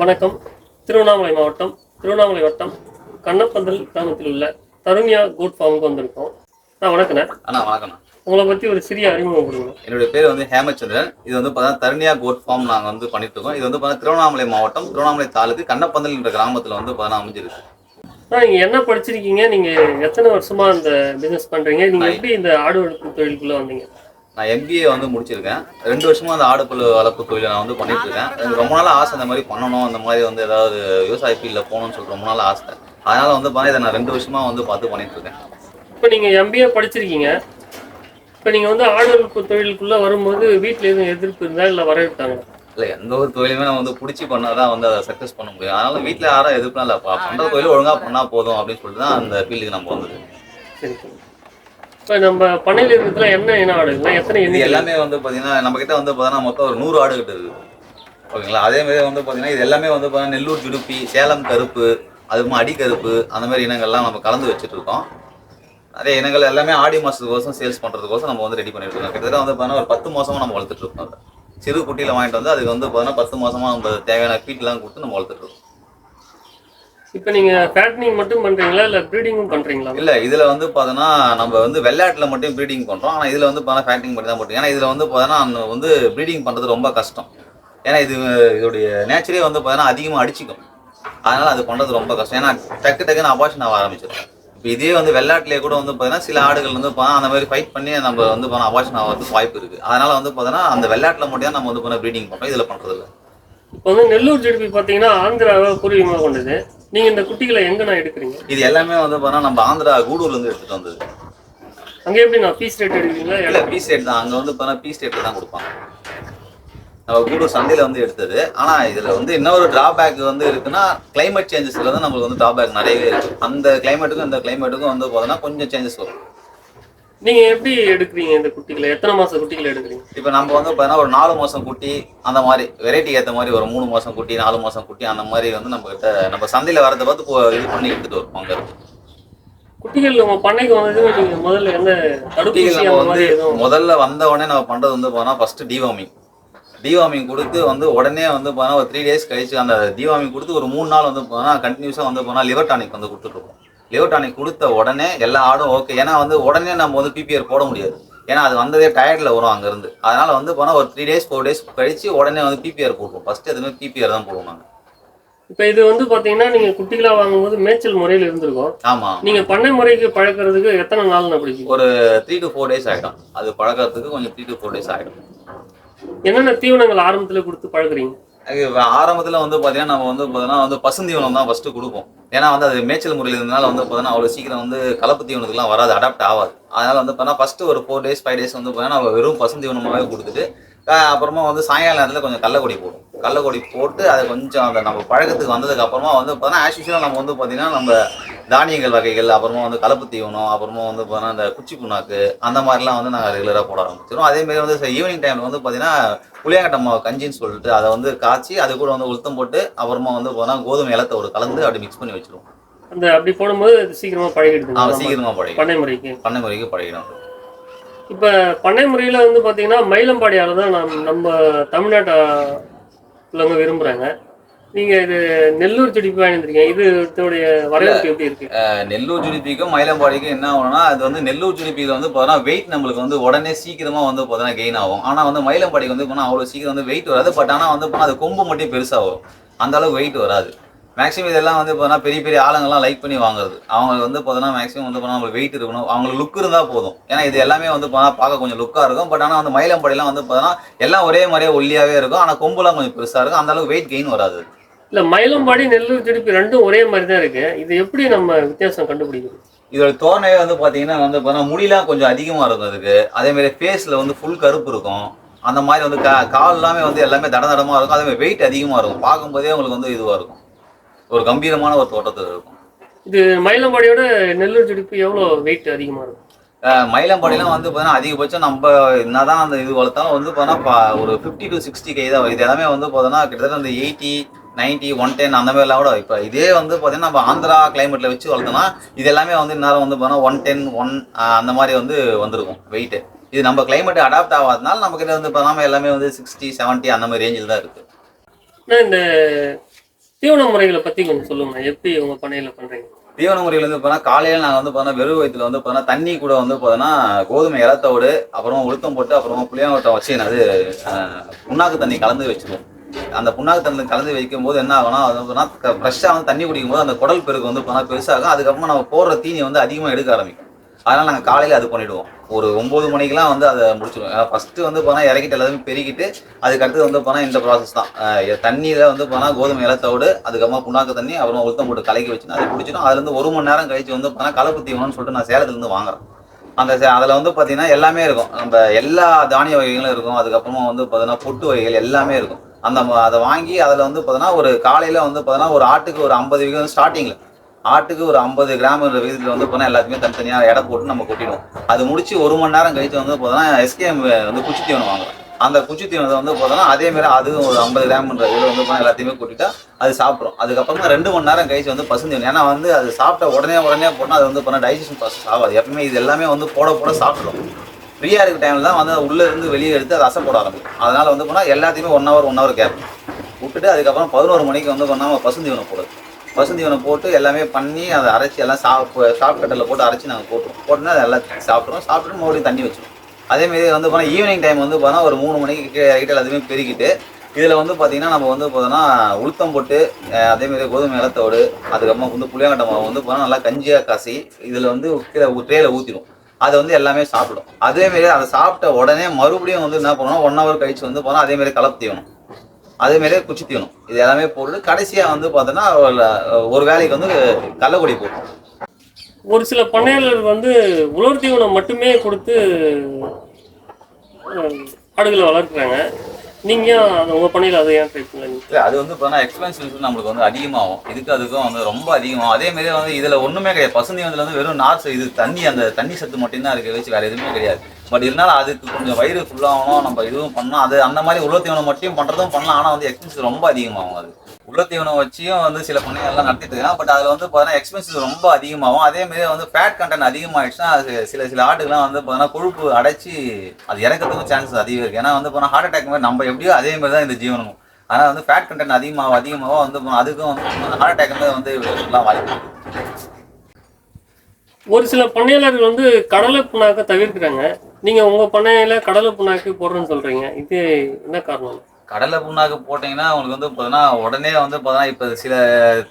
வணக்கம். திருவண்ணாமலை மாவட்டம் திருவண்ணாமலை வட்டம் கண்ணப்பந்தல் கிராமத்தில் உள்ள தருண்யா கோட் ஃபார்முக்கு வந்திருக்கோம். நான் வணக்கண்ணே. அண்ணா வணக்கம்ண்ணா உங்களை பற்றி ஒரு சிறிய அறிமுகம் கொடுங்க. என்னுடைய பேர் வந்து ஹேமச்சந்திரன். இது வந்து பார்த்தா தருணியா கோட் ஃபார்ம் நாங்கள் வந்து பண்ணிட்டு இருக்கோம். இது வந்து பார்த்தா திருவண்ணாமலை மாவட்டம் திருவண்ணாமலை தாலுக்கு கண்ணப்பந்தல் என்ற கிராமத்தில் வந்து பார்த்தா அமைஞ்சிருக்கு. நீங்கள் என்ன படிச்சிருக்கீங்க? நீங்கள் எத்தனை வருஷமாக இந்த பிஸ்னஸ் பண்ணுறீங்க நீங்கள் எப்படி இந்த ஆடு வளர்ப்பு தொழிலுக்குள்ளே வந்தீங்க? நான் எம்பிஏ வந்து முடிச்சிருக்கேன். ரெண்டு வருஷமா அந்த ஆடுப்புல் வளர்ப்பு தொழிலை நான் வந்து பண்ணிட்டு இருக்கேன் எனக்கு ரொம்ப நாள் ஆசை இந்த மாதிரி பண்ணணும் அந்த மாதிரி வந்து ஏதாவது விவசாய ஃபீல்டில் போகணும்னு சொல்லிட்டு ரொம்ப நாள் ஆசை. அதனால வந்து பார்த்தா இதை நான் ரெண்டு வருஷமா வந்து பார்த்து பண்ணிட்டு இருக்கேன் இப்போ நீங்கள் எம்பிஏ படிச்சிருக்கீங்க. இப்போ நீங்கள் வந்து ஆடு வளர்ப்பு தொழிலுக்குள்ளே வரும்போது வீட்டில் எதுவும் எதிர்ப்பு இருந்தால் இல்லை வரவிட்டாங்க இல்லை எந்த ஒரு தொழிலுமே நம்ம வந்து பிடிச்சி பண்ணாதான் வந்து அதை சக்ஸஸ் பண்ண முடியும். அதனால வீட்டில் யாரும் எதிர்ப்புலாம் இல்லை. பண்ணுற தொழில் ஒழுங்காக பண்ணால் போதும் அப்படின்னு சொல்லிட்டு தான் அந்த ஃபீல்டுக்கு நம்ம வந்தது. சரி. இப்போ நம்ம பண்ணையில் இருக்கிறதுல என்ன இன ஆடுங்களா எத்தனை இது எல்லாமே வந்து பார்த்தீங்கன்னா நம்ம கிட்ட வந்து பார்த்தீங்கன்னா மொத்தம் ஒரு நூறு ஆடு கிட்ட இருக்கு ஓகேங்களா? அதே மாதிரி வந்து பார்த்தீங்கன்னா இது எல்லாமே வந்து பார்த்தீங்கன்னா நெல்லூர் ஜுடுப்பி சேலம் கருப்பு அதுக்கு அடி கருப்பு அந்த மாதிரி இனங்கள்லாம் நம்ம கலந்து வச்சுட்டு இருக்கோம் நிறைய இனங்கள் எல்லாமே ஆடி மாதத்துக்கோசம் சேல்ஸ் பண்ணுறதுக்கோசம் நம்ம வந்து ரெடி பண்ணிட்டு இருக்கோம் கிட்டத்தட்ட வந்து பார்த்தீங்கன்னா ஒரு பத்து மாசமா நம்ம வளர்த்துட்டு இருக்கோம் சிறு குட்டியில் வாங்கிட்டு வந்து அதுக்கு வந்து பார்த்தீங்கன்னா பத்து மாசமா நம்ம தேவையான ஃபீட்லாம் கொடுத்து நம்ம வளர்த்துட்டு இருக்கோம் இப்போ நீங்கள் ஃபேட்டனிங் மட்டும் பண்ணுறீங்களா இல்லை ப்ரீடிங்கும் பண்ணுறீங்களா இல்ல இதுல வந்து பார்த்தோன்னா நம்ம வந்து வெள்ளாட்டுல மட்டும் ப்ரீடிங் பண்றோம். ஆனா இதுல வந்து பார்த்தா ஃபேட்டிங் மட்டும் தான் போட்டோம் ஏன்னா இதுல வந்து பார்த்தோன்னா வந்து ப்ரீடிங் பண்றது ரொம்ப கஷ்டம். ஏன்னா இது இதோடைய நேச்சரே வந்து பார்த்தோன்னா அதிகமாக அடிச்சிக்கும். அதனால அது பண்றது ரொம்ப கஷ்டம். ஏன்னா டக்கு டக்குன்னு அபாஷன் ஆக ஆரம்பிச்சிடும் இப்போ இதே வந்து வெள்ளாட்டிலே கூட வந்து பார்த்தீங்கன்னா சில ஆடுகள் வந்து பார்த்தா அந்த மாதிரி ஃபைட் பண்ணி நம்ம வந்து பார்த்தா அபாஷன் ஆகிறதுக்கு வாய்ப்பு இருக்குது அதனால வந்து பார்த்தோன்னா அந்த வெள்ளாட்டில் மட்டும் தான் நம்ம வந்து பார்த்தா ப்ரீடிங் பண்ணுறோம் இதில் பண்ணுறது இப்போ வந்து நெல்லூர் ஜெடிபி பார்த்தீங்கன்னா ஆந்திராவை பூர்வீகமாக கொண்டது. நீங்கள் இந்த குட்டிகளை எங்கே நான் எடுக்கிறீங்க? இது எல்லாமே வந்து பார்த்தா நம்ம ஆந்திரா கூடூர்ல இருந்து எடுத்துட்டு வந்தது. அங்கே எப்படி நான் பீஸ் ரேட் எடுக்கிறீங்களா? இல்ல பீஸ் ரேட் தான். அங்க வந்து பார்த்தா பீஸ் ரேட்ல தான் கொடுப்பாங்க. நம்ம கூடூர் சந்தையில வந்து எடுத்தது. ஆனா இதுல வந்து இன்னொரு டிராபேக் வந்து இருக்குன்னா கிளைமேட் சேஞ்சஸ்ல வந்து நம்மளுக்கு வந்து டிராபேக் நிறையவே இருக்கு. அந்த கிளைமேட்டுக்கும் இந்த கிளைமேட்டுக்கும் வந்து பார்த்தோன்னா கொஞ்சம் சேஞ்சஸ் வரும். நீங்கள் எப்படி எடுக்கிறீங்க இந்த குட்டிகளை? எத்தனை மாத குட்டிகளை எடுக்கிறீங்க? இப்போ நம்ம வந்து பார்த்தீங்கன்னா ஒரு நாலு மாசம் குட்டி அந்த மாதிரி வெரைட்டிக்கு ஏற்ற மாதிரி ஒரு மூணு மாசம் குட்டி நாலு மாசம் குட்டி அந்த மாதிரி வந்து நம்ம கிட்ட நம்ம சந்தையில வரதை பார்த்து இது பண்ணி எடுத்துட்டு வருவோம் அங்க. குட்டிகள் நம்ம பண்ணைக்கு வந்தது முதல்ல எந்த தடுப்பூசி நம்ம வந்து முதல்ல வந்த உடனே நம்ம பண்றது வந்து பார்த்தா ஃபர்ஸ்ட் டிவார்மிங் டிவார்மிங் கொடுத்து வந்து உடனே வந்து பார்த்தா ஒரு த்ரீ டேஸ் கழிச்சு அந்த டிவார்மிங் கொடுத்து ஒரு மூணு நாள் வந்து போனா கண்டினியூஸாக வந்து போனா லிவர் டானிக் வந்து கொடுத்துட்ருக்கோம் லிவர் டானிக் கொடுத்த உடனே எல்லா ஆடும் ஓகே ஏன்னா வந்து உடனே நம்ம வந்து பிபிஆர் போட முடியாது. ஏன்னா அது வந்ததே டயர்டில் வரும் அங்கேருந்து. அதனால வந்து போனா ஒரு த்ரீ டேஸ் ஃபோர் டேஸ் கழிச்சு உடனே வந்து பிபிஆர் போடுவோம். ஃபர்ஸ்ட் எதுவுமே பிபிஆர் தான் போடுவோம் நாங்கள் இப்போ இது வந்து பார்த்தீங்கன்னா நீங்கள் குட்டிகளாக வாங்கும்போது மேய்ச்சல் முறையில் இருந்திருக்கும். ஆமாம் நீங்கள் பண்ணை முறைக்கு பழக்கிறதுக்கு எத்தனை நாள் பிடிக்கும் ஒரு த்ரீ டு ஃபோர் டேஸ் ஆகிடும் அது பழக்கறதுக்கு கொஞ்சம் த்ரீ டு ஃபோர் டேஸ் ஆகிடும் என்னென்ன தீவனங்கள் ஆரம்பத்தில் கொடுத்து பழகுறீங்க ஆரம்பத்தில் வந்து பார்த்தீங்கன்னா நம்ம வந்து பார்த்தீங்கன்னா வந்து பசுந்தீவனம் தான் ஃபஸ்ட்டு கொடுப்போம். ஏன்னா வந்து அது மேய்ச்சல் முறையில் இருந்தனால வந்து பார்த்தீங்கன்னா அவ்வளோ சீக்கிரம் வந்து கலப்பு தீவனத்துக்குலாம் வராது அடாப்ட் ஆகாது. அதனால் வந்து பார்த்தீங்கன்னா ஃபஸ்ட்டு ஒரு ஃபோர் டேஸ் ஃபைவ் டேஸ் வந்து பார்த்தீங்கன்னா நம்ம வெறும் பசுந்தீவனமாகவே கொடுத்துட்டு அப்புறமா வந்து சாயங்கால நேரத்தில் கொஞ்சம் கள்ளக்கொடி போடும். கள்ளக்கொடி போட்டு அதை கொஞ்சம் அந்த நம்ம பழக்கத்துக்கு வந்ததுக்கு அப்புறமா வந்து பார்த்தீங்கன்னா ஆஸ் நம்ம வந்து பார்த்தீங்கன்னா நம்ம தானியங்கள் வகைகள் அப்புறமா வந்து கலப்பு தீவனம் அப்புறமா வந்து பார்த்தீங்கன்னா இந்த குச்சி புண்ணாக்கு அந்த மாதிரிலாம் வந்து நாங்கள் ரெகுலராக போட ஆரம்பிச்சிடும் அதே மாதிரி வந்து ஈவினிங் டைமில் வந்து பார்த்தீங்கன்னா புளியாங்கட்ட மாவு கஞ்சின்னு சொல்லிட்டு அதை வந்து காய்ச்சி அது கூட வந்து உளுத்தம் போட்டு அப்புறமா வந்து பார்த்தீங்கன்னா கோதுமை இலத்தோடு கலந்து அப்படி மிக்ஸ் பண்ணி வச்சிருவோம். அந்த அப்படி போடும்போது சீக்கிரமாக பழகிடுது சீக்கிரமாக பழகிடும். பண்ணை முறைக்கு. பண்ணை முறைக்கு பழகிடும். இப்போ பண்ணை முறையில் வந்து பார்த்தீங்கன்னா மயிலம்பாடியால் தான் நம் நம்ம தமிழ்நாட்டை உள்ளவங்க விரும்புகிறாங்க நீங்கள் இது நெல்லூர் செடிப்பு வாங்கியிருக்கீங்க இது இதோடைய வரவேற்பு எப்படி இருக்கு? நெல்லூர் ஜுனிப்பிக்கும் மயிலம்பாடிக்கும் என்ன ஆகும்னா அது வந்து நெல்லூர் ஜுனிப்பியில் வந்து பார்த்தோன்னா வெயிட் நம்மளுக்கு வந்து உடனே சீக்கிரமாக வந்து பார்த்தோன்னா கெயின் ஆகும். ஆனால் வந்து மயிலம்பாடிக்கு வந்து போனால் அவ்வளோ சீக்கிரம் வந்து வெயிட் வராது. பட் ஆனால் வந்து போனால் அது கொம்பு மட்டும் பெருசாகும் அந்த அளவுக்கு வெயிட் வராது. மேக்ஸிமம் இதெல்லாம் வந்து பார்த்தீங்கன்னா பெரிய பெரிய ஆளுங்கெல்லாம் லைக் பண்ணி வாங்குறது. அவங்க வந்து பார்த்தீங்கன்னா மேக்ஸிமம் வந்து பார்த்தீங்கன்னா அவங்களுக்கு வெயிட் இருக்கணும். அவங்களுக்கு லுக் இருந்தால் போதும். ஏன்னா இது எல்லாமே வந்து பார்த்தா பார்க்க கொஞ்சம் லுக்காக இருக்கும். பட் ஆனால் வந்து மயிலம்பாடிலாம் வந்து பார்த்தீங்கன்னா எல்லாம் ஒரே மாதிரியே ஒல்லியாகவே இருக்கும். ஆனால் கொம்புலாம் கொஞ்சம் பெருசாக இருக்கும். அந்த அளவுக்கு வெயிட் கெயின் வராது. இல்லை மயிலம்பாடி நெல்லூர் செடிப்பு ரெண்டும் ஒரே மாதிரி தான் இருக்கு. இது எப்படி நம்ம வித்தியாசம் கண்டுபிடிக்கிறது இதோட தோரணையே வந்து பார்த்தீங்கன்னா வந்து பார்த்தீங்கன்னா முடியெல்லாம் கொஞ்சம் அதிகமாக இருக்கும் அதுக்கு அதே மாதிரி ஃபேஸில் வந்து ஃபுல் கருப்பு இருக்கும். அந்த மாதிரி வந்து கா கால் எல்லாமே வந்து எல்லாமே தட தடமாக இருக்கும். அதே மாதிரி வெயிட் அதிகமாக இருக்கும். பார்க்கும்போதே உங்களுக்கு வந்து இதுவாக இருக்கும். ஒரு கம்பீரமான ஒரு தோட்டத்தில் இருக்கும். இது மயிலம்பாடியோட நெல்லூர் செடிப்பு எவ்வளோ வெயிட் அதிகமாக இருக்கும்? மயிலம்பாடிலாம் வந்து பார்த்தீங்கன்னா அதிகபட்சம் நம்ம என்னதான் அந்த இது வளர்த்தாலும் வந்து பார்த்தீங்கன்னா ஒரு ஃபிஃப்டி டு சிக்ஸ்டி கை தான். இது எல்லாமே வந்து பார்த்தீங்கன்னா கிட்டத்தட்ட அந்த எயிட்டி நைன்ட்டி ஒன் டென் அந்த மாதிரிலாம் கூட இப்போ இதே வந்து பார்த்தீங்கன்னா நம்ம ஆந்திரா கிளைமேட்டில் வச்சு வளர்த்தோம்னா இது எல்லாமே வந்து நேரம் வந்து பார்த்தீங்கன்னா ஒன் டென் ஒன் அந்த மாதிரி வந்து வந்திருக்கும் வெயிட்டு இது நம்ம கிளைமேட் அடாப்ட் ஆகாதனால நம்ம கிட்ட வந்து பார்த்தோம்னா எல்லாமே வந்து சிக்ஸ்டி செவன்ட்டி அந்த மாதிரி ரேஞ்சில் தான் இருக்குது இந்த தீவன முறைகளை பத்தி கொஞ்சம் சொல்லுங்க எப்படி உங்க பண்ணையில பண்றீங்க? தீவன முறையில் வந்து பார்த்தா காலையில் நாங்கள் வந்து பார்த்தா வெறும் வயிற்றுல வந்து பார்த்தா தண்ணி கூட வந்து பார்த்தோன்னா கோதுமை இலத்தோடு அப்புறம் உளுத்தம் போட்டு அப்புறம் புளியாங்கொட்டம் வச்சு அது புண்ணாக்கு தண்ணி கலந்து வச்சிருவோம் அந்த புண்ணாக்கு தண்ணி கலந்து வைக்கும் போது என்ன ஆகும்னா அது வந்து ஃப்ரெஷ்ஷாக வந்து தண்ணி குடிக்கும் போது அந்த குடல் பெருக்கு வந்து பார்த்தா பெருசாகும் அதுக்கப்புறமா நம்ம போடுற தீனி வந்து அதிகமாக எடுக்க ஆரம்பிக்கும். அதனால் நாங்கள் காலையில் அது பண்ணிவிடுவோம் ஒரு ஒம்பது மணிக்கெலாம் வந்து அதை முடிச்சிடுவோம். ஏன்னா ஃபஸ்ட்டு வந்து போனால் இறக்கிட்டு எல்லாத்தையும் பெருக்கிட்டு அதுக்கடுத்து வந்து போனால் இந்த ப்ராசஸ் தான். தண்ணியில் வந்து போனால் கோதுமை இலத்தோடு அதுக்கப்புறமா புண்ணாக்கு தண்ணி அப்புறம் உளுத்தம் போட்டு கலக்கி வச்சு அது பிடிச்சிடும் அதுலேருந்து ஒரு மணி நேரம் கழிச்சு வந்து போனால் கலப்பு தீவனம்னு சொல்லிட்டு நான் சேலத்துலேருந்து வாங்குறேன். அந்த சே- அதில் வந்து பார்த்தீங்கன்னா எல்லாமே இருக்கும். நம்ம எல்லா தானிய வகைகளும் இருக்கும். அதுக்கப்புறமா வந்து பார்த்தீங்கன்னா பொட்டு வகைகள் எல்லாமே இருக்கும். அந்த ம- அதை வாங்கி அதில் வந்து பார்த்தீங்கன்னா ஒரு காலையில் வந்து பார்த்தீங்கன்னா ஒரு ஆட்டுக்கு ஒரு ஐம்பது விகிதம் ஸ்டார்டிங்கில் ஆட்டுக்கு ஒரு ஐம்பது கிராம் விகிதத்தில் வந்து போனால் எல்லாத்தையுமே தனித்தனியாக எடை போட்டு நம்ம கொட்டிடுவோம். அது முடிச்சு ஒரு மணி நேரம் கழித்து வந்து பார்த்தீங்கன்னா எஸ்கேஎம் வந்து குச்சி தீவனம் வாங்குறோம் அந்த குச்சி தீவனத்தை வந்து பார்த்தோன்னா அதே மாதிரி அதுவும் ஒரு ஐம்பது கிராம்ன்ற இதில் வந்து போனால் எல்லாத்தையுமே கொட்டிட்டா அது சாப்பிட்றோம். அதுக்கப்புறமா ரெண்டு மணி நேரம் கழிச்சு வந்து பசுந்தீவனம். ஏன்னா வந்து அது சாப்பிட்ட உடனே உடனே போட்டால் அது வந்து போனால் டைஜஷன் ப்ராசஸ் ஆகாது. எப்பவுமே இது எல்லாமே வந்து போட போட சாப்பிட்ரும் ஃப்ரீயாக இருக்கிற டைமில் தான் வந்து உள்ளே இருந்து வெளியே எடுத்து அதை அசை போட ஆரம்பிக்கும். அதனால் வந்து போனால் எல்லாத்தையுமே one hour one hour gap விட்டுட்டு அதுக்கப்புறம் பதினோரு மணிக்கு வந்து பண்ணாமல் பசுந்தீவனம் போடுது பசுந்தீவனம் போட்டு எல்லாமே பண்ணி அதை அரைச்சி எல்லாம் சாப் ஷாப் கட்டரில் போட்டு அரைச்சி நாங்கள் போட்டுருவோம். போட்டுனா அதை எல்லாம் சாப்பிட்றோம் சாப்பிட்டு மறுபடியும் தண்ணி வச்சிருவோம். அதேமாரி வந்து போனால் ஈவினிங் டைம் வந்து போனால் ஒரு மூணு மணிக்கு கீழே இறக்கிட்டு எல்லாத்தையுமே பெருக்கிட்டு இதில் வந்து பார்த்தீங்கன்னா நம்ம வந்து பார்த்தோன்னா உளுத்தம் போட்டு அதேமாரி கோதுமை இலத்தோடு அதுக்கப்புறமா வந்து புளியாங்கட்டை மாவு வந்து போனால் நல்லா கஞ்சியாக காசி இதில் வந்து கீழே ட்ரேயில் ஊற்றிடும் அதை வந்து எல்லாமே சாப்பிடும் அதேமாரி அதை சாப்பிட்ட உடனே மறுபடியும் வந்து என்ன பண்ணணும் ஒன் ஹவர் கழிச்சு வந்து போனால் அதேமாரி கலப்பு தீவனம். அதேமாரியே குச்சி தீவனம். இது எல்லாமே போட்டு கடைசியாக வந்து பார்த்தோன்னா ஒரு- வேலைக்கு வந்து கள்ளக்குடி போடும் ஒரு சில பண்ணையாளர்கள் வந்து உலர் தீவனம் மட்டுமே கொடுத்து ஆடுகளை வளர்க்குறாங்க. நீங்க ஏன் அது உங்க பண்ணையில அதை ஏன் ட்ரை பண்ணல இல்லை அது வந்து பார்த்தா எக்ஸ்பென்சிவ் நம்மளுக்கு வந்து அதிகமாகும். இதுக்கு அதுக்கும் வந்து ரொம்ப அதிகமாகும். அதே மாதிரி வந்து இதில் ஒன்றுமே கிடையாது. பசுந்தீவனத்தில் வந்து வெறும் நார் இது தண்ணி அந்த தண்ணி சத்து மட்டும்தான் இருக்கு வச்சு வேறு எதுவுமே கிடையாது. பட் இருந்தாலும் அதுக்கு கொஞ்சம் வயிறு ஃபுல்லாகணும் நம்ம இதுவும் பண்ணலாம் அது அந்த மாதிரி உள்ள தீவனம் மட்டும் பண்ணுறதும் பண்ணலாம். ஆனால் வந்து எக்ஸ்பென்ஸ் ரொம்ப அதிகமாகும் அது. உள்ள தீவனம் வச்சியும் வந்து சில பண்ணைகள்லாம் நடத்திட்டு இருக்காங்க. பட் அதில் வந்து பார்த்தீங்கன்னா எக்ஸ்பென்சிவ் ரொம்ப அதிகமாகும். அதே மாதிரி வந்து ஃபேட் கண்டென்ட் அதிகமாகிடுச்சுன்னா அது சில சில ஆட்டுக்கெலாம் வந்து பார்த்தீங்கன்னா கொழுப்பு அடைச்சி அது இறக்கிறதுக்கும் சான்சஸ் அதிகம் இருக்குது ஏன்னா வந்து போனால் ஹார்ட் அட்டாக் மாதிரி நம்ம எப்படியோ அதே மாதிரி தான் இந்த ஜீவனமும் ஆனால் வந்து ஃபேட் கண்டென்ட் அதிகமாக அதிகமாக வந்து அதுக்கும் வந்து ஹார்ட் அட்டாக் வந்து எல்லாம் வாய்ப்பு ஒரு சில பண்ணையாளர்கள் வந்து கடலை புண்ணாக்க தவிர்க்கிறாங்க. நீங்க உங்க பண்ணையில கடலை புண்ணாக்கு போடுறேன்னு சொல்றீங்க. இது என்ன காரணம்? கடலை புண்ணாக்கு போட்டீங்கன்னா உங்களுக்கு வந்து பார்த்தீங்கன்னா உடனே வந்து பார்த்தீங்கன்னா இப்போ சில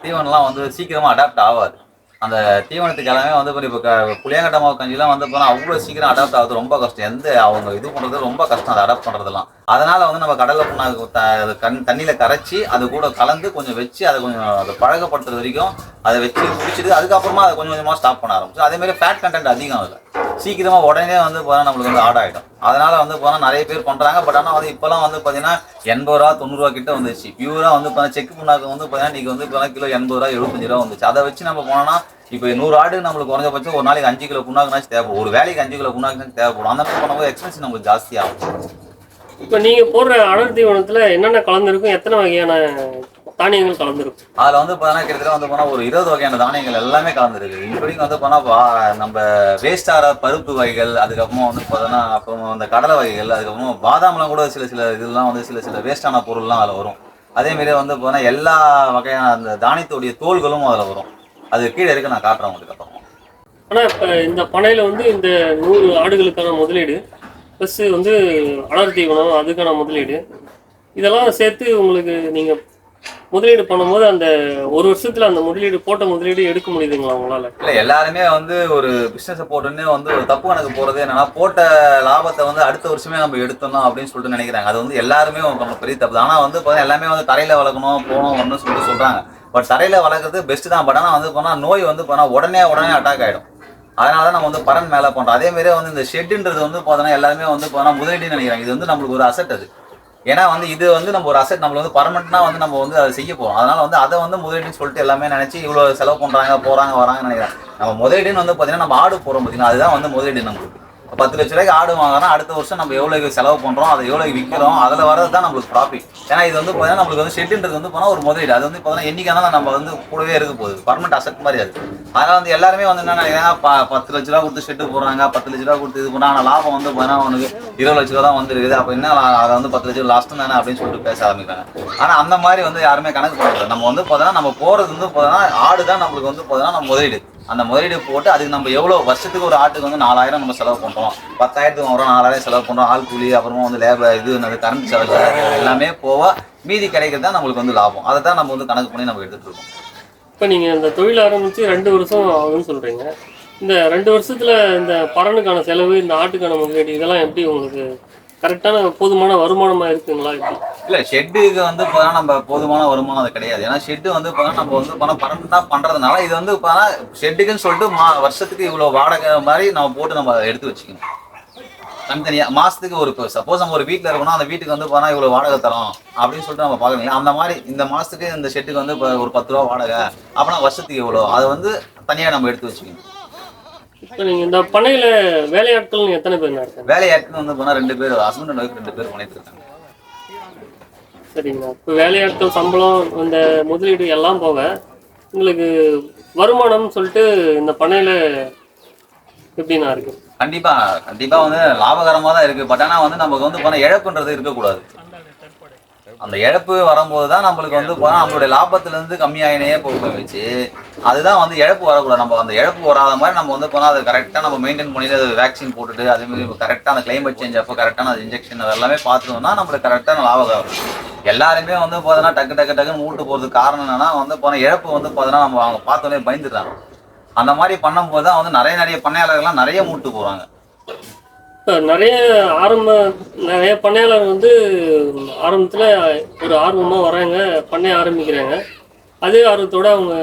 தீவனம்லாம் வந்து சீக்கிரமாக அடாப்ட் ஆகாது. அந்த தீவனத்துக்கு எல்லாமே வந்து இப்போ க புளியங்கட்ட மாவு கஞ்சிலாம் வந்து பார்த்தீங்கன்னா அவ்வளோ சீக்கிரம் அடாப்ட் ஆகுது. ரொம்ப கஷ்டம். எந்த அவங்க இது பண்ணுறது ரொம்ப கஷ்டம். அதை அடாப்ட் பண்ணுறதுலாம் அதனால வந்து நம்ம கடலை புண்ணாக்கு த கண் தண்ணியில் கரைச்சி அது கூட கலந்து கொஞ்சம் வச்சு அதை கொஞ்சம் அதை பழகப்படுத்துறது வரைக்கும் அதை வச்சு குடிச்சிட்டு அதுக்கப்புறமா அதை கொஞ்சம் கொஞ்சமாக ஸ்டாப் பண்ண ஆரம்பிச்சு அதே மாதிரி ஃபேட் கண்டென்ட் அதிகம் அதில். சீக்கிரமாக உடனே வந்து போனால் நம்மளுக்கு வந்து ஆட் ஆகிடும் அதனால வந்து போனால் நிறைய பேர் பண்ணுறாங்க பட் ஆனால் வந்து இப்போலாம் வந்து பார்த்தீங்கன்னா எண்பது ரூபா தொண்ணூறுரூவா கிட்ட வந்துச்சு பியூராக வந்து இப்போ செக் புண்ணாக்கு வந்து பார்த்தீங்கன்னா இன்றைக்கி வந்து இப்போ கிலோ எண்பது ரூபா எழுபத்தஞ்சு ரூபா வந்துச்சு. அதை வச்சு நம்ம போனோம்னா இப்போ நூறு ஆடு நம்மளுக்கு குறைஞ்சபட்சம் ஒரு நாளைக்கு அஞ்சு கிலோ புண்ணாக்குனாச்சும் தேவைப்படும். ஒரு வேலைக்கு அஞ்சு கிலோ புண்ணாக்குனாச்சும் தேவைப்படும். அந்த மாதிரி பண்ணும்போது எக்ஸ்பென்ஸ் நம்மளுக்கு ஜாஸ்தியாகும் இப்போ நீங்க போடுற அடர் தீவனத்துல என்னென்ன கலந்துருக்கும்? எத்தனை வகையான தானியங்கள் கலந்துருக்கும்? அதில் வந்து பார்த்தீங்கன்னா கிட்டத்தட்ட வந்து போனால் ஒரு இருபது வகையான தானியங்கள் எல்லாமே கலந்துருக்கு. இன்க்ளூடிங் வந்து போனால் நம்ம வேஸ்ட் ஆகிற பருப்பு வகைகள் அதுக்கப்புறமா வந்து பார்த்தோன்னா அப்புறம் அந்த கடலை வகைகள் அதுக்கப்புறம் பாதாம்லாம் கூட சில சில இதெல்லாம் வந்து சில சில வேஸ்டான பொருள்லாம் அதில் வரும். அதேமாரி வந்து போனால் எல்லா வகையான அந்த தானியத்துடைய தோள்களும் அதில் வரும். அது கீழே இருக்கு நான் காட்டுறேன் உங்களுக்கு அப்புறம். ஆனா இப்ப இந்த பண்ணையில வந்து இந்த நூறு ஆடுகளுக்கான முதலீடு ப்ளஸ் வந்து அடர் தீவனம் அதுக்கான முதலீடு. இதெல்லாம் சேர்த்து உங்களுக்கு நீங்கள் முதலீடு பண்ணும்போது அந்த ஒரு வருஷத்துல அந்த முதலீடு போட்ட முதலீடு எடுக்க முடியுதுங்களா உங்களால? இல்ல எல்லாருமே வந்து ஒரு பிஸ்னஸை போட்டோன்னே வந்து ஒரு தப்பு கணக்கு போறது என்னன்னா போட்ட லாபத்தை வந்து அடுத்த வருஷமே நம்ம எடுத்தோம் அப்படின்னு சொல்லிட்டு நினைக்கிறாங்க. அது வந்து எல்லாருமே நம்ம பெரிய தப்பு. ஆனால் வந்து எல்லாமே வந்து தரையில் வளர்க்கணும் போகணும் ஒன்று சொல்லிட்டு சொல்கிறாங்க பட் தரையில் வளர்க்குறது பெஸ்ட் தான். பட் ஆனால் வந்து போனால் நோய் வந்து போனால் உடனே உடனே அட்டாக் ஆகிடும் அதனால தான் நம்ம வந்து பரன் மேலே பண்ணுறோம் அதே மாதிரியே வந்து இந்த ஷெட்டுன்றது வந்து பார்த்தோன்னா எல்லாருமே வந்து போனால் முதலீடுன்னு நினைக்கிறாங்க. இது வந்து நம்மளுக்கு ஒரு அசட் அது. ஏன்னா வந்து இது வந்து நம்ம ஒரு அசெட் நம்மள வந்து பர்மனெண்ட்னா வந்து நம்ம வந்து அதை செய்ய போகிறோம் அதனால வந்து அதை வந்து முதலீடுன்னு சொல்லிட்டு எல்லாமே நினச்சி இவ்வளோ செலவு பண்ணுறாங்க போகிறாங்க வராங்கன்னு நினைக்கிறேன். நம்ம முதலீடுன்னு வந்து பார்த்தீங்கன்னா நம்ம ஆடு போகிறோம் பார்த்தீங்கன்னா அதுதான் வந்து முதலீடு நம்மளுக்கு. பத்து லட்ச ரூபாய்க்கு ஆடு வாங்கினா அடுத்த வருஷம் நம்ம எவ்வளோ செலவு பண்ணுறோம் அதை எவ்வளோக்கு விற்கிறோம் அதில் வரது தான் நம்மளுக்கு ப்ராஃபிட் ஏன்னா இது வந்து பார்த்தீங்கன்னா நம்மளுக்கு வந்து ஷெட்டுன்றது வந்து போனால் ஒரு முதலீடு. அது வந்து பார்த்தீங்கன்னா என்னைக்கான நம்ம வந்து கூடவே இருக்க போகுது. பர்மனெண்ட் அசெட் மாதிரி அது. அதனால் வந்து எல்லாருமே வந்து என்ன நினைக்கிறாங்க ப- பத்து லட்ச ரூபா கொடுத்து ஷெட்டு போடுறாங்க பத்து லட்ச ரூபா கொடுத்து இது பண்ணாங்க ஆனால் லாபம் வந்து பார்த்தீங்கன்னா அவனுக்கு இருபது லட்ச ரூபா தான் வந்துருக்குது. அப்போ என்ன அதை வந்து பத்து லட்சம் லாஸ்ட் தானே அப்படின்னு சொல்லிட்டு பேச ஆரம்பிக்கிறாங்க. ஆனால் அந்த மாதிரி வந்து யாருமே கணக்கு பண்ணுறது நம்ம வந்து பார்த்தோன்னா நம்ம போகிறது வந்து பார்த்தோன்னா ஆடு தான் நம்மளுக்கு வந்து பார்த்தோன்னா நம்ம முதலீடு. அந்த முதலீடு போட்டு அதுக்கு நம்ம எவ்வளோ வருஷத்துக்கு ஒரு ஆட்டுக்கு வந்து நாலாயிரம் நம்ம செலவு பண்ணுறோம் பத்தாயிரத்துக்கு வரும் நாலாயிரம் செலவு பண்ணுறோம் ஆள் கூலி அப்புறமா வந்து லேபர் இது என்னது கரண்ட் செலவு எல்லாமே போக மீதி கிடைக்கிறது தான் நம்மளுக்கு வந்து லாபம். அதை தான் நம்ம வந்து கணக்கு பண்ணி நம்ம எடுத்துகிட்டு இருக்கோம். இப்போ நீங்கள் இந்த தொழில் ஆரம்பித்து ரெண்டு வருஷம் ஆகுதுன்னு சொல்கிறீங்க இந்த ரெண்டு வருஷத்தில் இந்த பரனுக்கான செலவு இந்த ஆட்டுக்கான முதலீடு இதெல்லாம் எப்படி உங்களுக்கு கரெக்டான போதுமான வருமானமாக இருக்குங்களா எப்படி? இல்ல ஷெட்டுக்கு வந்து பார்த்தா நம்ம போதுமான வருமானம் அது கிடையாது. ஏன்னா ஷெட்டு வந்து பார்த்தா நம்ம வந்து பணம் பணம் தான் பண்றதுனால இது வந்து பார்த்தா ஷெட்டுக்குன்னு சொல்லிட்டு மா வருஷத்துக்கு இவ்வளவு வாடகை மாதிரி நம்ம போட்டு நம்ம அதை எடுத்து வச்சுக்கணும். தனித்தனியா மாசத்துக்கு ஒரு சப்போஸ் நம்ம ஒரு வீட்டில் இருக்கணும் அந்த வீட்டுக்கு வந்து போனா இவ்வளவு வாடகை தரோம் அப்படின்னு சொல்லிட்டு நம்ம பார்க்கணும் அந்த மாதிரி இந்த மாசத்துக்கு இந்த ஷெட்டுக்கு வந்து இப்போ ஒரு பத்து ரூபா வாடகை அப்படின்னா வருஷத்துக்கு இவ்வளோ அதை வந்து தனியா நம்ம எடுத்து வச்சுக்கணும். இப்போ நீங்கள் இந்த பண்ணையில் வேலையாட்கள் எத்தனை பேர் இருக்காங்க? வேலையாட்கள் வந்து போனா ரெண்டு பேர் ஹஸ்பண்ட் அண்ட் ஒய்ஃப் ரெண்டு பேர் பண்ணிட்டு இருக்காங்க. சரிங்க. இப்போ வேலையாட்கள் சம்பளம் இந்த முதலீடு எல்லாம் போக உங்களுக்கு வருமானம் சொல்லிட்டு இந்த பண்ணையில் எப்படிண்ணா இருக்கு? கண்டிப்பா கண்டிப்பா வந்து லாபகரமா தான் இருக்கு. பட் ஆனா வந்து நமக்கு வந்து போன இழப்புன்றது இருக்கக்கூடாது. அந்த இழப்பு வரும்போது தான் நம்மளுக்கு வந்து போனால் நம்மளுடைய லாபத்துலேருந்து கம்மியாகினே போக வச்சு அதுதான் வந்து இழப்பு வரக்கூடாது. நம்ம அந்த இழப்பு வராத மாதிரி நம்ம வந்து போனால் அதை கரெக்டாக நம்ம மெயின்டைன் பண்ணிட்டு அது வேக்சின் போட்டுட்டு அதே மாதிரி கரெக்டா அந்த கிளைமேட் சேஞ்ச் அப்போ கரெக்டான அது இன்ஜெக்ஷன் அதெல்லாமே பார்த்துட்டோம்னா நம்மளுக்கு கரெக்டான லாபம் வரும். எல்லாருமே வந்து பார்த்தோன்னா டக்கு டக்கு டக்குன்னு மூட்டு போகிறதுக்கு காரணம் என்னன்னா வந்து போனால் இழப்பு வந்து பார்த்தோன்னா நம்ம அவங்க பார்த்தோன்னே பயந்துடுறாங்க. அந்த மாதிரி பண்ணும்போது தான் வந்து நிறைய நிறைய பண்ணையாளர்கள்லாம் நிறைய மூட்டு போகிறாங்க நிறைய ஆரம்ப நிறைய பண்ணையாளர் வந்து ஆரம்பத்தில் ஒரு ஆர்வமாக வராங்க பண்ணைய ஆரம்பிக்கிறாங்க. அதே ஆர்வத்தோட அவங்க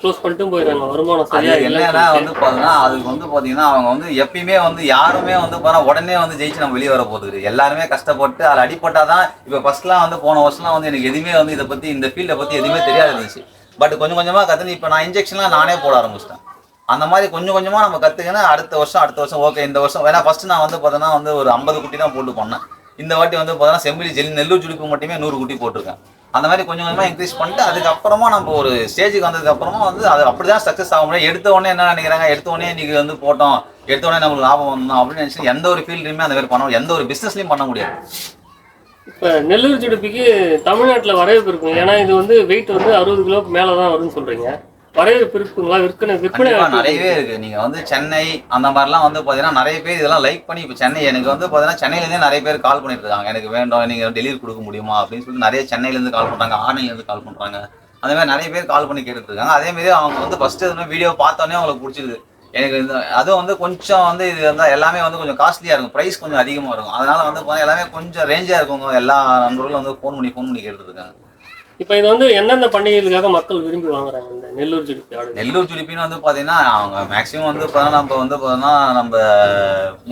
க்ளோஸ் பண்ணிட்டும் போயிடுறாங்க. வருமானம் அது சரியா என்னன்னா இல்லை வந்து பாத்தீங்கன்னா அதுக்கு வந்து பாத்தீங்கன்னா அவங்க வந்து எப்பயுமே வந்து யாருமே வந்து பாத்தா உடனே வந்து ஜெயிச்சு நம்ம வெளியே வர போகுது. எல்லாருமே கஷ்டப்பட்டு அதில் அடிப்பட்டாதான் இப்போ ஃபர்ஸ்ட்லாம் வந்து போன வருஷம்லாம் வந்து எனக்கு எதுவுமே வந்து இதை பத்தி இந்த ஃபீல்டை பத்தி எதுவுமே தெரியாது இருந்துச்சு. பட் கொஞ்சம் கொஞ்சமா கத்துன்னு இப்போ நான் இன்ஜெக்ஷன்லாம் நானே போட ஆரம்பிச்சிட்டேன். அந்த மாதிரி கொஞ்சம் கொஞ்சமாக நம்ம கற்றுக்கினா அடுத்த வருஷம் அடுத்த வருஷம் ஓகே இந்த வருஷம். வேணா ஃபஸ்ட்டு நான் வந்து பார்த்தோன்னா வந்து ஒரு ஐம்பது குட்டி தான் போட்டு பண்ணேன். இந்த வாட்டி வந்து பார்த்தோன்னா செம்பிலி ஜெல்லி நெல்லூர் ஜுடிப்பு மட்டுமே நூறு குட்டி போட்டிருக்கேன். அந்த மாதிரி கொஞ்சம் கொஞ்சமாக இன்க்ரீஸ் பண்ணிட்டு அதுக்கப்புறமா நம்ம ஒரு ஸ்டேஜுக்கு வந்ததுக்கப்புறமா வந்து அது அப்படி தான் சக்ஸஸ் ஆக முடியும். எடுத்த உடனே என்ன நினைக்கிறாங்க? எடுத்த உடனே இன்னைக்கு வந்து போட்டோம். எடுத்த உடனே நம்மளுக்கு லாபம் வந்தோம் அப்படின்னு நினச்சி எந்த ஒரு ஃபீல்ட்லையுமே அந்த மாதிரி பண்ண எந்த ஒரு பிஸ்னஸ்லையும் பண்ண முடியாது. இப்போ நெல்லூர் ஜுடிப்பிக்கு தமிழ்நாட்டில் வரவேற்பு இருக்கும் ஏன்னா இது வந்து வெயிட் வந்து அறுபது கிலோக்கு மேலே தான் வரும்னு சொல்கிறீங்க வரவேற்பு இருக்குங்களா விற்பனை விற்பனை நிறையவே இருக்கு. நீங்க வந்து சென்னை அந்த மாதிரிலாம் வந்து பாத்தீங்கன்னா நிறைய பேர் இதெல்லாம் லைக் பண்ணி இப்போ சென்னை எனக்கு வந்து பாத்தீங்கன்னா சென்னையில இருந்தே நிறைய பேர் கால் பண்ணிட்டு இருக்காங்க எனக்கு வேண்டாம் நீங்க டெலிவரி கொடுக்க முடியுமா? அப்படின்னு சொல்லிட்டு நிறைய சென்னையில இருந்து கால் பண்றாங்க ஆன்லைன்ல இருந்து கால் பண்றாங்க. அந்த மாதிரி நிறைய பேர் கால் பண்ணி கேட்டுட்டு இருக்காங்க அதே மாதிரி அவங்க வந்து ஃபர்ஸ்ட் வீடியோ பார்த்தோன்னே அவங்களுக்கு பிடிச்சிருது. எனக்கு இந்த அதுவும் வந்து கொஞ்சம் வந்து இது வந்து எல்லாமே வந்து கொஞ்சம் காஸ்ட்லியா இருக்கும். ப்ரைஸ் கொஞ்சம் அதிகமா இருக்கும். அதனால வந்து எல்லாமே கொஞ்சம் ரேஞ்சா இருக்கும் எல்லா நண்பர்களும் வந்து ஃபோன் பண்ணி ஃபோன் பண்ணி கேட்டுட்டு இருக்காங்க இப்போ இது வந்து எந்தெந்த பண்டிகைகளுக்காக மக்கள் விரும்பி வாங்குறாங்க இந்த நெல்லூர் ஜுடிப்பி ஆடு? நெல்லூர் ஜுடிப்பின்னு வந்து பார்த்தீங்கன்னா அவங்க மேக்ஸிமம் வந்து பார்த்தீங்கன்னா நம்ம வந்து பார்த்தீங்கன்னா நம்ம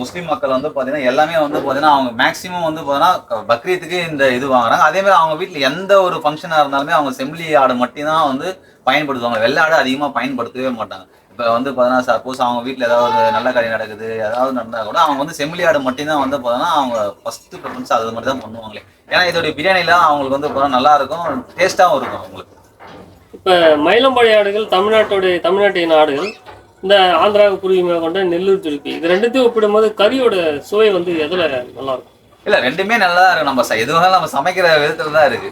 முஸ்லீம் மக்கள் வந்து பார்த்தீங்கன்னா எல்லாமே வந்து பார்த்தீங்கன்னா அவங்க மேக்ஸிமம் வந்து பார்த்தீங்கன்னா பக்ரீத்துக்கு இந்த இது வாங்குறாங்க. அதேமாதிரி அவங்க வீட்டில் எந்த ஒரு ஃபங்க்ஷனாக இருந்தாலுமே அவங்க செம்பிளி ஆடு மட்டும்தான் வந்து பயன்படுத்துவாங்க. வெள்ளை ஆடு அதிகமாக பயன்படுத்தவே மாட்டாங்க. இப்போ வந்து பார்த்தீங்கன்னா சப்போஸ் அவங்க வீட்டில் ஏதாவது நல்ல காரியம் நடக்குது ஏதாவது நடந்தால் கூட அவங்க வந்து செம்பிளி ஆடு மட்டும்தான் வந்து பார்த்தீங்கன்னா அவங்க ஃபஸ்ட்டு ப்ரிஃபரன்ஸ் அது மட்டும் தான் பண்ணுவாங்களே. ஏன்னா இதோடைய பிரியாணிலாம் அவங்களுக்கு வந்து பார்த்தீங்கன்னா நல்லா இருக்கும் டேஸ்ட்டாகவும் இருக்கும் அவங்களுக்கு. இப்போ மயிலம்பாடி ஆடுகள் தமிழ்நாட்டுடைய தமிழ்நாட்டின் ஆடுகள் இந்த ஆந்திராவுக்கு புரியுமே கொண்ட நெல்லூர் ஜுடிப்பி இது ரெண்டுத்தையும் ஒப்பிடும்போது கறியோட சுவை வந்து எதில் நல்லா இருக்கும்? இல்ல ரெண்டுமே நல்லா தான் இருக்கு. நம்ம எது வேணாலும் நம்ம சமைக்கிற விதத்துல தான் இருக்கு.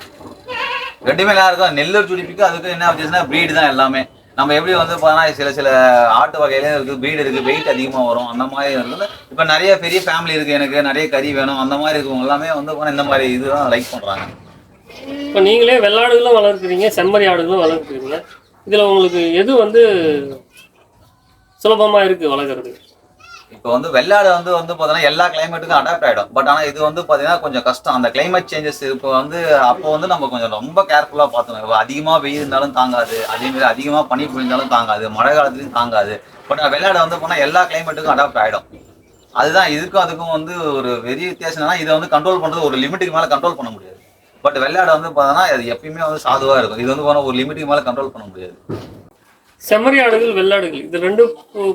ரெண்டுமே நல்லா இருக்கும். நெல்லூர் சுடிப்புக்கு அதுக்கு என்ன வித்தியாசம்னா breed தான் எல்லாமே. நம்ம எப்படி வந்து பார்த்தா சில சில ஆட்டு வகையில இருக்கு breed இருக்கு வெயிட் அதிகமா வரும் அந்த மாதிரி இருக்குது இப்ப நிறைய பெரிய ஃபேமிலி இருக்கு எனக்கு நிறைய கறி வேணும் அந்த மாதிரி இருக்கவங்க எல்லாமே வந்து பார்த்தா இந்த மாதிரி இதுதான் லைக் பண்றாங்க. இப்போ நீங்களே வெள்ளாடுகளும் வளர்க்குறீங்க செம்மறி ஆடுகளும் வளர்க்குறீங்க. இதில் உங்களுக்கு எது வந்து சுலபமாக இருக்குது வளர்க்குறது இப்போ வந்து வெள்ளாடு வந்து வந்து பார்த்தீங்கன்னா எல்லா கிளைமேட்டுக்கும் அடாப்ட் ஆகிடும் பட் ஆனால் இது வந்து பார்த்தீங்கன்னா கொஞ்சம் கஷ்டம். அந்த கிளைமேட் சேஞ்சஸ் இப்போ வந்து அப்போ வந்து நம்ம கொஞ்சம் ரொம்ப கேர்ஃபுல்லாக பார்த்துக்கணும். இப்போ அதிகமாக வெயில் இருந்தாலும் தாங்காது. அதே மாதிரி அதிகமாக பனி புரிஞ்சாலும் தாங்காது. மழை காலத்துலையும் தாங்காது. பட் வெள்ளாடு வந்து போனால் எல்லா கிளைமேட்டுக்கும் அடாப்ட் ஆகிடும் அதுதான் இதுக்கும் அதுக்கும் வந்து ஒரு பெரிய வித்தியாசம் என்னன்னா இதை வந்து கண்ட்ரோல் பண்ணுறது ஒரு லிமிட்டுக்கு மேலே கண்ட்ரோல் பண்ண முடியாது. பட் வெள்ளாடு வந்து பார்த்தோன்னா அது எப்பயுமே வந்து சாதுவாக இருக்கும். இது வந்து போனால் ஒரு லிமிட்டுக்கு மேலே கண்ட்ரோல் பண்ண முடியாது. செம்மறி ஆடுகள் வெள்ளாடுகள் இது ரெண்டும்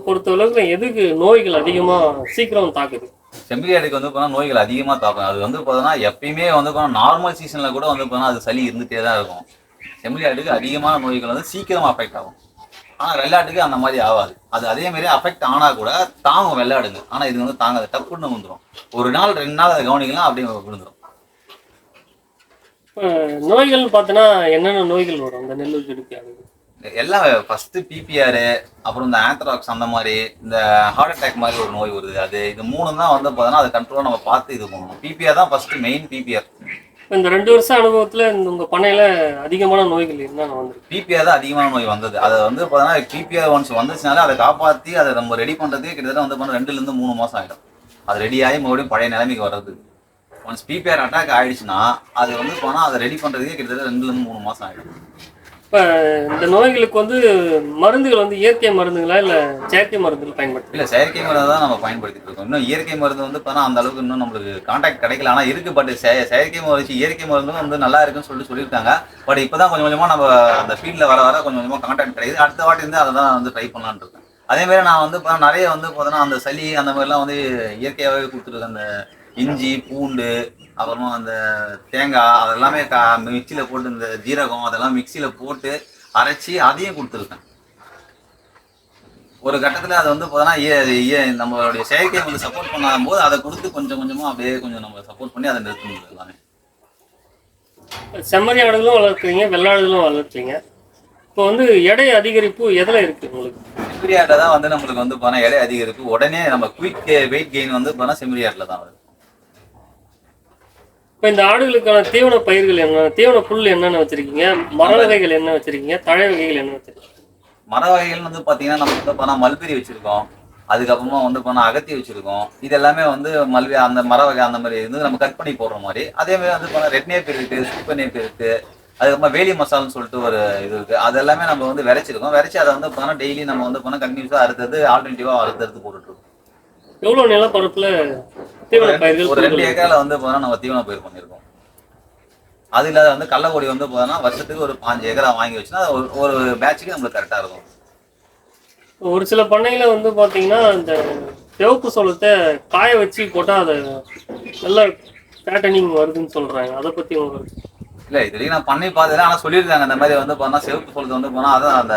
பொறுத்தளவுக்கு எதுக்கு நோய்கள் அதிகமா சீக்கிரம் தாக்குது? செம்பிரியாடுக்கு வந்து பார்த்தா நோய்கள் அதிகமாக தாக்கும். அது வந்து பார்த்தோன்னா எப்பயுமே வந்து பார்த்தா நார்மல் சீசனில் கூட வந்து பார்த்தா அது சளி இருந்துகிட்டே தான் இருக்கும். செம்பிரியாடுக்கு அதிகமான நோய்கள் வந்து சீக்கிரமா அஃபெக்ட் ஆகும். ஆனால் வெள்ளாட்டுக்கு அந்த மாதிரி ஆகாது. அது அதே மாதிரி அஃபெக்ட் ஆனால் கூட தாங்கும் வெள்ளாடுங்க ஆனால் இது வந்து தாங்காது. டப்புன்னு வந்துடும் ஒரு நாள் ரெண்டு நாள் அதை கவனிக்கலாம் அப்படியே விழுந்துடும் நோய்கள்னு பார்த்தோன்னா என்னென்ன நோய்கள் வரும்? செடிக்கு ஆடுகள் எல்லாம் ஃபர்ஸ்ட் பிபிஆர் அப்புறம் இந்த ஆந்த்ராக்ஸ் அந்த மாதிரி இந்த ஹார்ட் அட்டாக் மாதிரி ஒரு நோய் வருது. அது இது மூணு தான் வந்து பார்த்தோன்னா அதை கண்ட்ரோலாக நம்ம பார்த்து இது பண்ணணும். பிபிஆர் தான் ஃபர்ஸ்ட் மெயின் பிபிஆர் இந்த ரெண்டு வருஷம் அனுபவத்துல இந்த உங்க பண்ணையில அதிகமான நோய்கள் என்னென்ன வந்திருக்கு? பிபிஆர் தான் அதிகமான நோய் வந்தது. அதை வந்து பார்த்தோன்னா பிபிஆர் ஒன்ஸ் வந்துச்சுனாலே அதை காப்பாற்றி அதை நம்ம ரெடி பண்ணுறதுக்கு கிட்டத்தட்ட வந்து பார்த்தா ரெண்டுலேருந்து மூணு மாதம் ஆகிடும் அது ரெடி ஆகி மறுபடியும் பழைய நிலைமைக்கு வர்றது. ஒன்ஸ் பிபிஆர் அட்டாக் ஆயிடுச்சுன்னா அது வந்து போனால் அதை ரெடி பண்ணுறதுக்கே கிட்டத்தட்ட ரெண்டுலேருந்து மூணு மாதம் ஆகிடும் இப்போ இந்த நோய்களுக்கு வந்து மருந்துகள் வந்து இயற்கை மருந்துங்களா இல்லை செயற்கை மருந்துகள் பயன்படுத்தி இல்லை செயற்கை மருந்து தான் நம்ம பயன்படுத்திட்டு இருக்கோம். இன்னும் இயற்கை மருந்து வந்து பார்த்தா அந்த அளவுக்கு இன்னும் நம்மளுக்கு கான்டாக்ட் கிடைக்கல. ஆனால் இருக்கு பட் செயற்கை மருந்து இயற்கை மருந்தும் வந்து நல்லா இருக்குன்னு சொல்லிட்டு சொல்லியிருக்காங்க. பட் இப்போ தான் கொஞ்சம் கொஞ்சமாக நம்ம அந்த ஃபீல்டில் வர வர கொஞ்சம் கொஞ்சமாக கான்டாக்ட் கிடைக்குது. அடுத்த வாட்டி வந்து அதை தான் வந்து ட்ரை பண்ணலான்னு இருக்கேன். அதே மாதிரி நான் வந்து இப்போ நிறைய வந்து பார்த்தோன்னா அந்த சளி அந்த மாதிரிலாம் வந்து இயற்கையாகவே கொடுத்துருக்கேன் அந்த இஞ்சி பூண்டு அப்புறமா அந்த தேங்காய் அதெல்லாமே கா மிக்சியில் போட்டு இந்த ஜீரகம் அதெல்லாம் மிக்சியில் போட்டு அரைச்சி அதையும் கொடுத்துருக்கேன். ஒரு கட்டத்தில் அது வந்து பார்த்தோன்னா ஏ- நம்மளுடைய செயற்கை வந்து சப்போர்ட் பண்ணாத போது அதை கொடுத்து கொஞ்சம் கொஞ்சமாக அப்படியே கொஞ்சம் நம்ம சப்போர்ட் பண்ணி அதை நிறுத்த முடியும் எல்லாமே. செம்மறி ஆடுகளும் வளர்க்குறீங்க வெள்ளாடுகளும் வளர்க்குறீங்க. இப்போ வந்து எடை அதிகரிப்பு எதுல இருக்கு உங்களுக்கு? செம்மறியாட்டில் தான் வந்து நம்மளுக்கு வந்து பார்த்தா எடை அதிகரிப்பு. உடனே நம்ம குயிக் வெயிட் கெயின் வந்து பார்த்தா செம்மறியாட்டில் தான் வருது. இப்போ இந்த ஆடுகளுக்கான தீவன பயிர்கள் என்ன தீவன புல் என்னென்ன வச்சிருக்கீங்க? மர வகைகள் என்ன வச்சிருக்கீங்க? தழை வகைகள் என்ன வச்சிருக்கீங்க? மர வகைகள் வந்து பார்த்தீங்கன்னா நம்ம வந்து பார்த்தா மல்பெரி வச்சிருக்கோம். அதுக்கப்புறமா வந்து பார்த்தா அகத்தி வச்சிருக்கோம். இது எல்லாமே வந்து மல்வி அந்த மர வகை அந்த மாதிரி வந்து நம்ம கட் பண்ணி போடுற மாதிரி. அதே மாதிரி வந்து பார்த்தா ரெட் நேப் இருக்கு சூப்பர் நேப் இருக்கு அதுக்கப்புறமா வேலி மசால்னு சொல்லிட்டு ஒரு இது இருக்கு. அது எல்லாமே நம்ம வந்து விரைச்சிருக்கோம் விரைச்சி அதை வந்து பார்த்தா டெய்லி நம்ம வந்து பார்த்தா கண்டினியூஸாக அறுத்தது ஆல்டர்னேட்டிவாக அறுத்தறுத்து போட்டுருக்கோம் எவ்வளவு நிலப்பரப்புல தீவன பயிர்கள் ஒரு ரெண்டு ஏக்கர்ல வந்து பார்த்தா நம்ம தீவன பயிர் பண்ணியிருக்கோம் அது இல்லாத வந்து கள்ளக்கொடி வந்து பார்த்தோன்னா வருஷத்துக்கு ஒரு பாஞ்சு ஏக்கரா வாங்கி வச்சுன்னா ஒரு ஒரு பேட்சுக்கு நம்மளுக்கு கரெக்டாக இருக்கும். ஒரு சில பண்ணையில வந்து பாத்தீங்கன்னா இந்த சிவப்பு சோளத்தை காய வச்சு போட்டா அது நல்ல பேட்டர்னிங் வருதுன்னு சொல்றாங்க. அதை பத்தி உங்க கருத்து? இல்ல இது வரைக்கும் நான் பண்ணி பார்த்தேன் ஆனா சொல்லியிருக்காங்க. இந்த மாதிரி வந்து பார்த்தா செவப்பு சொல்றது வந்து போனா அதான் அந்த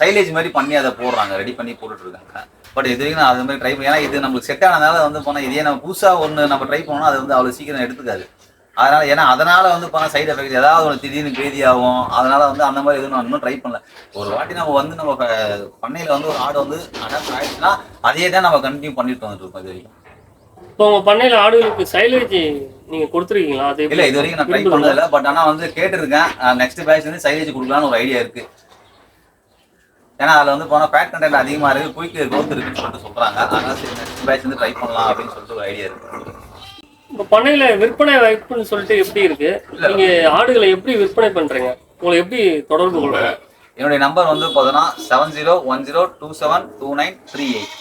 சைலேஜ் மாதிரி பண்ணி அதை போடுறாங்க ரெடி பண்ணி போட்டுட்டு இருக்காங்க. பட் இது வரைக்கும் நான் அது மாதிரி ட்ரை பண்ணி ஏன்னா இது நம்மளுக்கு செட் ஆனதுனால வந்து போனா இதே நம்ம புதுசா ஒண்ணு நம்ம ட்ரை பண்ணோம் அது வந்து அவ்வளவு சீக்கிரம் எடுத்துக்காது. அதனால ஏன்னா அதனால வந்து போனா சைடு எஃபெக்ட் ஏதாவது ஒன்று திடீர்னு பேதி ஆகும். அதனால வந்து அந்த மாதிரி எதுவும் நான் இன்னும் ட்ரை பண்ணல. ஒரு வாட்டி நம்ம வந்து நம்ம பண்ணையில வந்து ஒரு ஆடு வந்து அடாப்ட் ஆயிடுச்சுன்னா அதே தான் நம்ம கண்டினியூ பண்ணிட்டு வந்துட்டு இருக்கோம் இது வரைக்கும். இப்போ உங்க பண்ணையில ஆடுகளுக்கு சைலேஜ் நீங்க கொடுத்துருக்கீங்களா? அது இல்ல இது வரைக்கும் நான் ட்ரை? பண்ணதில்ல. பட் ஆனா வந்து கேட்டிருக்கேன். நெக்ஸ்ட் பேட்ச் வந்து சைலேஜ் கொடுக்கலாம்னு ஒரு ஐடியா இருக்கு. ஏன்னா அதுல வந்து போனா ஃபேட் கண்டென்ட் அதிகமா இருக்கு குயிக் growth இருக்குன்னு சொல்லிட்டு சொல்றாங்க. அதனால சரி நெக்ஸ்ட் பேட்ச் வந்து ட்ரை பண்ணலாம் அப்படின்னு சொல்லிட்டு ஒரு ஐடியா இருக்கு. இப்போ பண்ணையில விற்பனை வாய்ப்புன்னு சொல்லிட்டு எப்படி இருக்கு? நீங்க ஆடுகளை எப்படி விற்பனை பண்றீங்க? உங்களை எப்படி தொடர்பு கொள்றீங்க? என்னுடைய நம்பர் வந்து பார்த்தோன்னா seven zero one zero two seven two nine three eight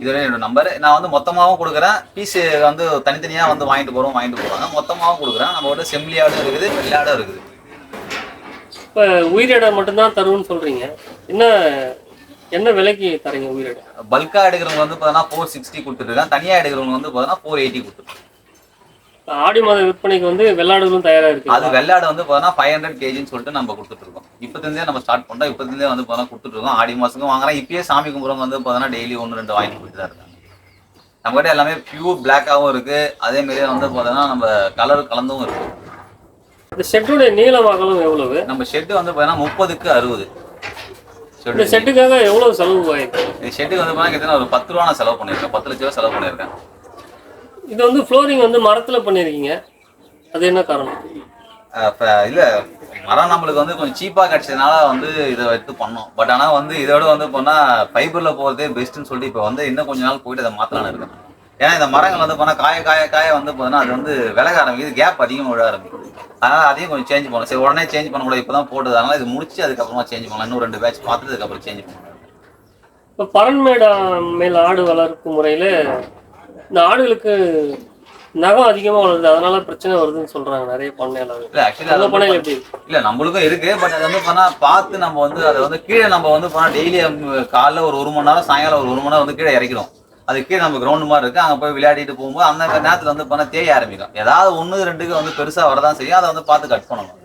இதுவரை என்னோட நம்பர் நான் வந்து மொத்தமாகவும் கொடுக்குறேன். பீஸ் வந்து தனித்தனியாக வந்து வாங்கிட்டு போகிறோம் வாங்கிட்டு போகிறாங்க மொத்தமாகவும் கொடுக்குறேன். நம்ம வந்து செம்பிளியாடும் இருக்குது வெள்ளாடும் இருக்குது. இப்போ உயிரிடை மட்டும்தான் தருவோம்னு சொல்றீங்க. என்ன என்ன விலைக்கு தரீங்க உயிரிடை பல்காக எடுக்கிறவங்க வந்து பார்த்தோன்னா ஃபோர் சிக்ஸ்டி கொடுத்துருக்கேன் தனியாக எடுக்கிறவங்க வந்து பார்த்தோன்னா ஃபோர் எயிட்டி கொடுத்துருக்கேன் இப்ப ஆடி மாத விற்பனைக்கு வந்து வெள்ளாடுகளும் தயாரா இருக்கு. அது வெள்ளாடு வந்து பார்த்தோன்னா ஃபைவ் ஹண்ட்ரட் கேஜின்னு சொல்லிட்டு நம்ம கொடுத்துட்டு இருக்கோம் நம்ம ஸ்டார்ட் பண்ணுறோம் இப்போத்திருந்தே வந்து பார்த்தோன்னா கொடுத்துட்டு இருக்கோம் ஆடி மாதத்துக்கும் வாங்குறோம் இப்பயே சாமி கும்பிட்றவங்க வந்து பார்த்தோன்னா டெய்லி ஒன்று ரெண்டு வாங்கி கொடுத்து தான் இருக்காங்க. நம்மகிட்ட எல்லாமே பியூர் பிளாக்காகவும் இருக்கு. அதே மாதிரியே வந்து பார்த்தோன்னா நம்ம கலர் கலந்தும் இருக்கு. இந்த ஷெட்டுடைய நீளம் அகலம் எவ்வளவு? நம்ம ஷெட்டு வந்து பார்த்தோன்னா முப்பதுக்கு அறுபது. இந்த ஷெட்டு ஷெட்டுக்காக எவ்வளவு செலவு ஆயிருக்கு இந்த ஷெட்டுக்கு வந்து பார்த்தா கிட்டத்தட்ட ஒரு பத்து ரூபா நான் செலவு பண்ணியிருக்கேன். பத்து லட்ச ரூபா செலவு பண்ணியிருக்கேன். இது வந்து ஃப்ளோரிங் வந்து மரத்துல பண்ணிருக்கீங்க அது என்ன காரணம்? இப்ப இல்ல மரம் நம்மளுக்கு வந்து கொஞ்சம் சீப்பா கிடைச்சதுனால வந்து இதை எடுத்து பண்ணோம். பட் ஆனா வந்து இதோட வந்து போனா ஃபைபர்ல போறதே பெஸ்ட்னு சொல்லிட்டு இப்போ வந்து இன்னும் கொஞ்ச நாள் போயிட்டு அதை மாத்தலாம்னு இருக்கேன். ஏன்னா இந்த மரங்கள் வந்து போனா காய காய காய வந்து போனா அது வந்து விலக ஆரம்பிக்குது. கேப் அதிகமாக விழ ஆரம்பிக்குது. அதனால அதையும் கொஞ்சம் சேஞ்ச் பண்ணணும். சரி உடனே சேஞ்ச் பண்ணக்கூடாது இப்பதான் போட்டது. அதனால இது முடிச்சு அதுக்கப்புறமா சேஞ்ச் பண்ணலாம். இன்னும் ரெண்டு பேட்ச் பார்த்துட்டு அதுக்கப்புறம் சேஞ்ச் பண்ணலாம். இப்போ பரண்மேடா மேல் ஆடு வளர்ப்பு முறையில இந்த ஆடுகளுக்கு நகம் அதிகமா வளருது. அதனால பிரச்சனை வருதுன்னு சொல்றாங்க நிறைய பண்ணையில இல்ல ஆக்சுவலி பண்ணையில எப்படி? இல்ல நம்மளுக்கும் இருக்கு. பட் அது வந்து பண்ணா பார்த்து நம்ம வந்து அதை வந்து கீழே நம்ம வந்து பண்ணா டெய்லி காலைல ஒரு ஒரு மணி நேரம் சாயங்காலம் ஒரு ஒரு மணி நேரம் வந்து கீழே இறக்கிறோம் அது கீழே நம்ம கிரவுண்டு மாதிரி இருக்கு. அங்கே போய் விளையாடிட்டு போகும்போது அந்த நேரத்தில் வந்து பண்ணா தேய ஆரம்பிக்கும். ஏதாவது ஒன்று ரெண்டுக்கு வந்து பெருசாக வரதான் செய்யும். அதை வந்து பார்த்து கட் பண்ணணும்.